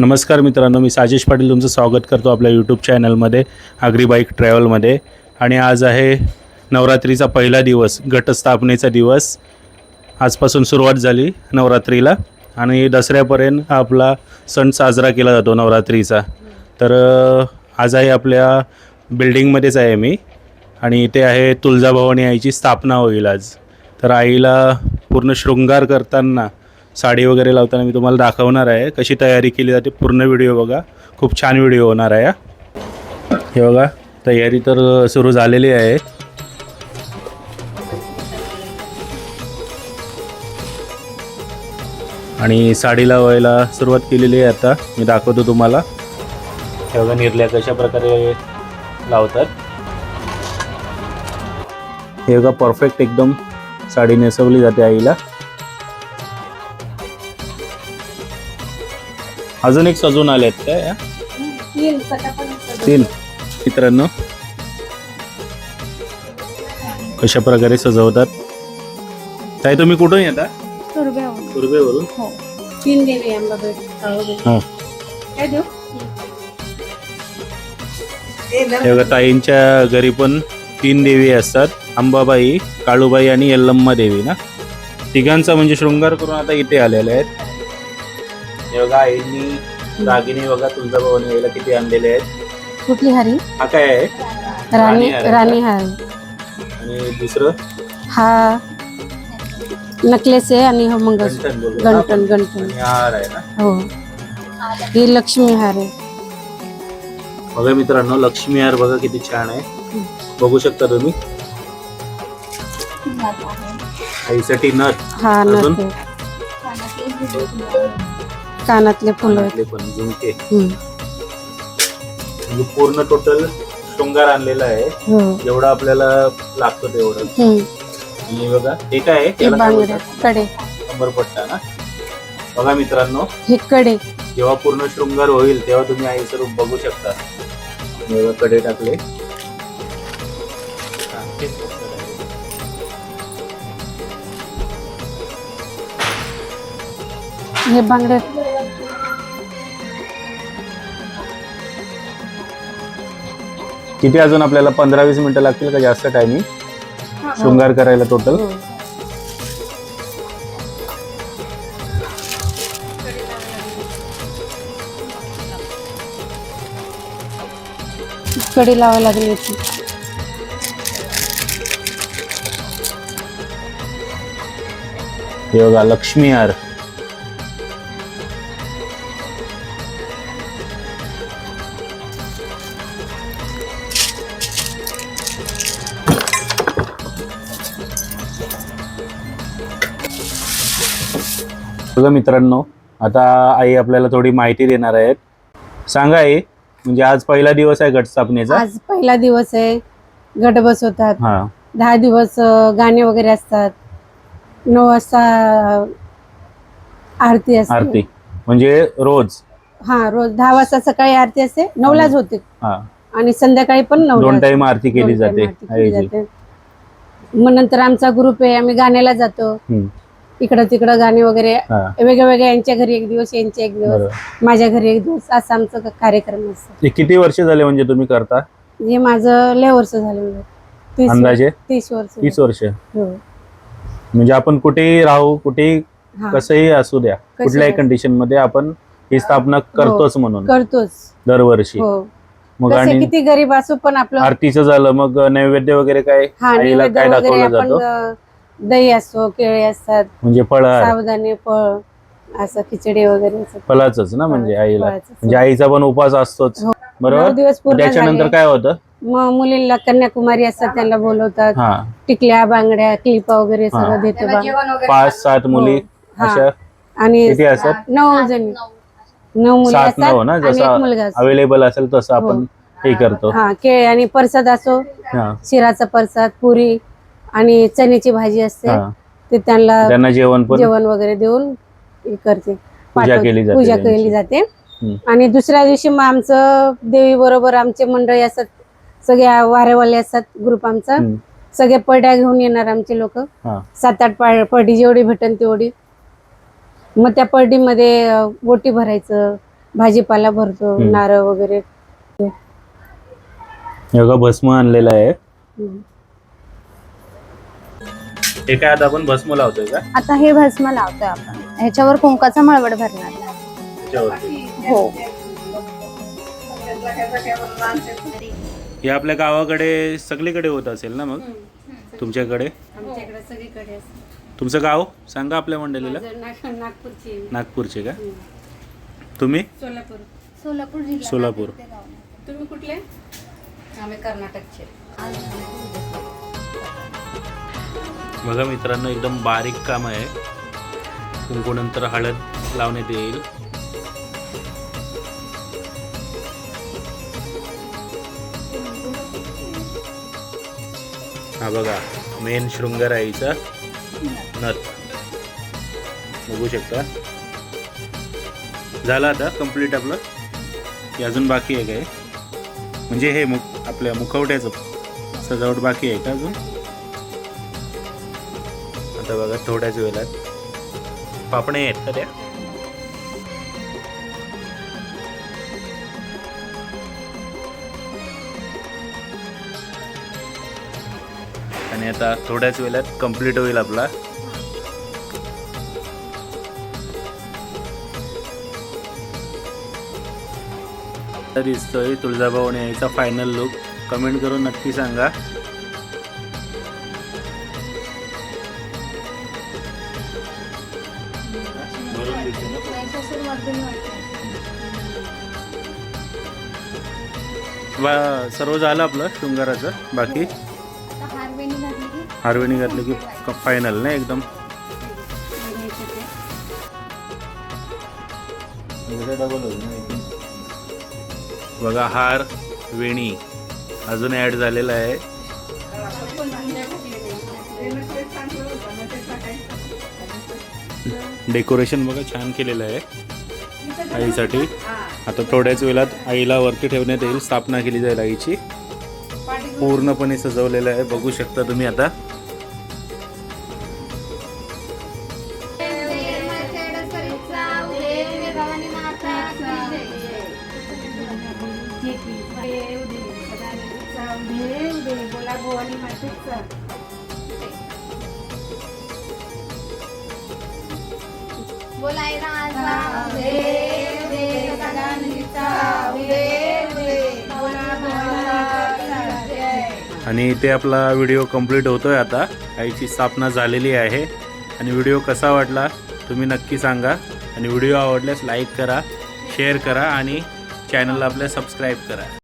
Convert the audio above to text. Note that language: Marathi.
नमस्कार मित्रांनो मी साजेश पाटील तुमचं स्वागत करतो आपल्या यूट्यूब चॅनलमध्ये आगरी बाईक ट्रॅव्हलमध्ये आणि आज आहे नवरात्रीचा पहिला दिवस घटस्थापनेचा दिवस. आजपासून सुरुवात झाली नवरात्रीला. आणि दसऱ्यापर्यंत आपला सण साजरा केला जातो नवरात्रीचा. तर आज आहे आपल्या बिल्डिंगमध्येच आहे मी. आणि इथे आहे तुळजाभवानी आईची स्थापना होईल आज. तर आईला पूर्ण शृंगार करताना साडी वगैरे लावताना मी तुम्हाला दाखवणार आहे. कशी तयारी केली जाते पूर्ण व्हिडिओ बघा. खूप छान व्हिडिओ होणार आहे हा. हे बघा तयारी तर सुरू झालेली आहे. आणि साडी लावायला सुरुवात केलेली आहे आता. मी दाखवतो तुम्हाला. हे बघा निर्ल्या कशा प्रकारे लावतात. हे बघा परफेक्ट एकदम साडी नेसवली जाते आईला. अजून एक सजून आले आहेत काय? तीन मित्रांनो कशा प्रकारे सजवतात? ताई तुम्ही कुठून येता? पूर्वेवरून हो. तीन देवी अंबाबाई काळोबाई. हां. हे ताईंच्या घरी पण तीन देवी असतात. अंबाबाई काळूबाई आणि यल्लम्मा देवी ना? तिघांचा म्हणजे शृंगार करून आता इथे आलेले आहेत. हे बघा आईंनी दागिने बघा तुळजाभवानी आईला किती आणलेले आहेत. कुठली हरी? हा काय आहे? राणी राणी हार. राणी हार. आणि दुसरं? हा. नकलेस आहे आणि हो मंगळ गंठन बोलू ना आपण. गंठन आणि हा हार आहे ना? हो. ही लक्ष्मी हार आहे. बघा मित्रांनो लक्ष्मी हार बघा किती छान आहे. बघू शकता तुम्ही? आईसाठी नथ. हा अजून? नथ आहे. कानातले फुलं. आहेत कानातले पण झुमके. हम्म. म्हणजे पूर्ण टोटल शृंगार आणलेला आहे. हो. जेवढं आपल्याला लागतं तेवढं हम्म. आणि बघा हे काय आहे? हे त्याला काय बांगड्या बोलतात? कडे. कंबरपट्टा ना? बघा मित्रांनो. हे कडे. जेव्हा पूर्ण शृंगार होईल तेव्हा तुम्ही आईचं रूप बघू शकता. बघा कडे टाकले. हा, तेच फक्त आहे. हे बांगड्या किती अजून आपल्याला पंधरा वीस मिनिटं लागतील का जास्त टायमिंग शृंगार करायला टोटल हो. कडी लावावी लागली याची हे बघा लक्ष्मी हार बघा मित्रांनो आता आई आपल्याला थोडी माहिती देणार आहेत. सांगा आई म्हणजे आज पहिला दिवस आहे घटस्थापनेचा? आज पहिला दिवस आहे. गट बसवतात. हा. दहा दिवस अ, गाणे वगैरे असतात. नऊ वाजता अ, आरती असते. आरती. म्हणजे रोज? हा रोज दहा वाजता सकाळी आरती असते. नऊलाच होते. हा. आणि संध्याकाळी पण नऊ दोन टाइम आरती केली जाते. आईची मग नंतर आमचा ग्रुप आहे आम्ही गाण्याला जातो. हम्म. इकडं तिकडं गाणे वगैरे हा. वेगळ्या वेगळ्या यांच्या घरी एक दिवस यांच्या एक दिवस बरोबर माझ्या घरी एक दिवस असा आमचा क- कार्यक्रम असतो. हे किती वर्ष झाले म्हणजे तुम्ही करता? हे माझं लय वर्ष झाले म्हणजे. तीस अंदाजे? तीस वर्ष तीस वर्ष. हो. म्हणजे आपण कुठेही राहू कुठेही हा. कसंही असू द्या कुठल्याही. कंडिशनमध्ये आपण ही स्थापना करतोच म्हणून. करतोच. दरवर्षी. हो. मग कसे आणि किती गरीब असू पण आपलं आरतीचं झालं मग नैवेद्य वगैरे काय? हा आईला नैवेद्य काय वगैरे दाखवलं आपण जातं? अ, दही असतो केळी असतात म्हणजे फळार सावधाने फळ असं खिचडी वगैरे असं. फळाच ना म्हणजे फळ- आईला फळाचं. म्हणजे आईचा पण उपास असतोच हो. नऊ बरोबर दिवस पूर्ण त्याच्यानंतर झाले. काय होतं मग मुलींना कन्याकुमारी असतात त्यांना बोलवतात हा टिकल्या बांगड्या क्लिपा वगैरे हा. सगळं देतो बा. पाच सात मुली हा. अशा आणि किती असतात नऊ जणी नऊ मुली सात असतात नऊ ना आणि एक जसं मुलगा असतो. अवेलेबल असेल तसं आपण हे करतो हा केळी आणि परसाद असो हा शिराचा परसाद पुरी आणि चण्याची भाजी असते हा ते त्यांना त्यांना जेवण पण जेवण वगैरे देऊन हे करते पाठवते. केली जाते पूजा त्यांची. केली जाते हम्म. आणि दुसऱ्या दिवशी मग आमचं देवी बरोबर आमचे मंडळी असतात सगळे वारेवाले असतात ग्रुप आमचा हम्म. सगळे पड्या घेऊन येणार आमचे लोक हा सात आठ पा- पडी जेवढी भेटन तेवढी मग त्या पडीमध्ये अं, ओटी भरायचं भाजीपाला भरतो हम्म. नारळ वगैरे हे बघा भस्म आणलेलं आहे हम्म. हे काय आता आपण भस्म लावतोय का? आता हे भस्म लावतोय आपण. ह्याच्यावर कुंकाचा मळवट भरणार त्याच्यावरती. हो. हे आपल्या गावाकडे सगळीकडे होत असेल ना मग? तुमच्याकडे? आमच्याकडे सगळीकडे असतं. तुमचं गाव? सांगा आपल्या मंडळीला. माझं नाग- नागपूरची आहे. नागपूरचे का? तुम्ही? सोलापूर. सोलापूर जिल्हा सोलापूर. तुम्ही कुठले? आम्ही कर्नाटकचे. बघा मित्रांनो एकदम बारीक काम आहे. कुंकूनंतर हळद लावण्यात येईल. हा बघा मेन शृंगार आईचा नथ. बघू शकता. झालं आता कंप्लीट आपलं. की अजून बाकी आहे काय? म्हणजे हे मुख आपल्या मुखवट्याचं. सजावट बाकी आहे का अजून? आता बघा थोड्याच वेळात. पापणे आहेत का त्या? आणि आता थोड्याच वेळात कंप्लीट होईल आपला. तर दिसतोय तुळजाभवानी यायचा फायनल लुक कमेंट करून नक्की सांगा. बा सर्व झालं आपलं शृंगाराचं. बाकी? हारवेणी घातली की फायनल ना एकदम बघा हार वेणी. अजून ॲड झालेला आहे. डेकोरेशन बघा छान केलेलं आहे. आईसाठी. आता थोड्याच वेळात आईला वरती ठेवण्यात येईल स्थापना केली जाईल आईची. पूर्णपणे सजवलेलं आहे. बघू शकता तुम्ही आता. बोलाय आणि इथे आपला व्हिडिओ कंप्लीट होतोय आता. आईची स्थापना झालेली आहे. आणि व्हिडिओ कसा वाटला तुम्ही नक्की सांगा. आणि व्हिडिओ आवडल्यास लाईक करा शेअर करा आणि चॅनलला आपल्या सबस्क्राईब करा.